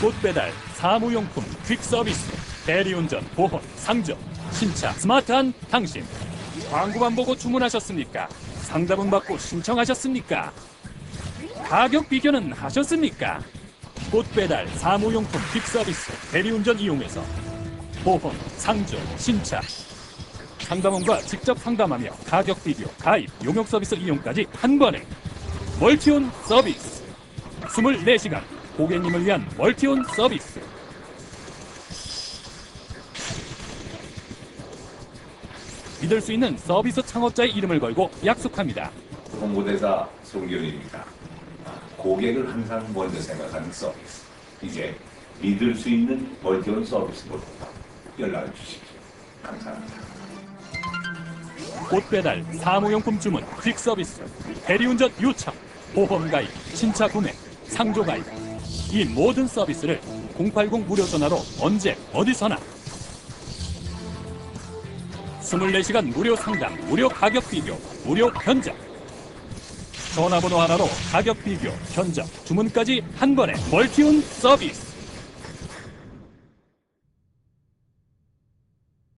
꽃배달, 사무용품, 퀵서비스, 대리운전, 보험, 상점, 신차, 스마트한 당신. 광고만 보고 주문하셨습니까? 상담은 받고 신청하셨습니까? 가격 비교는 하셨습니까? 꽃배달, 사무용품, 퀵서비스, 대리운전 이용해서 보험, 상점, 신차, 상담원과 직접 상담하며 가격 비교, 가입, 용역 서비스 이용까지 한 번에 멀티온 서비스 24시간 고객님을 위한 멀티온 서비스 믿을 수 있는 서비스 창업자의 이름을 걸고 약속합니다. 홍보대사 송기훈입니다. 고객을 항상 먼저 생각하는 서비스. 이제 믿을 수 있는 멀티온 서비스로 연락을 주십시오. 감사합니다. 꽃 배달, 사무용품 주문, 퀵 서비스, 대리운전 요청, 보험 가입, 신차 구매, 상조 가입. 이 모든 서비스를 080 무료 전화로 언제 어디서나 24시간 무료 상담, 무료 가격 비교, 무료 견적. 전화번호 하나로 가격 비교, 견적, 주문까지 한 번에 멀티온 서비스.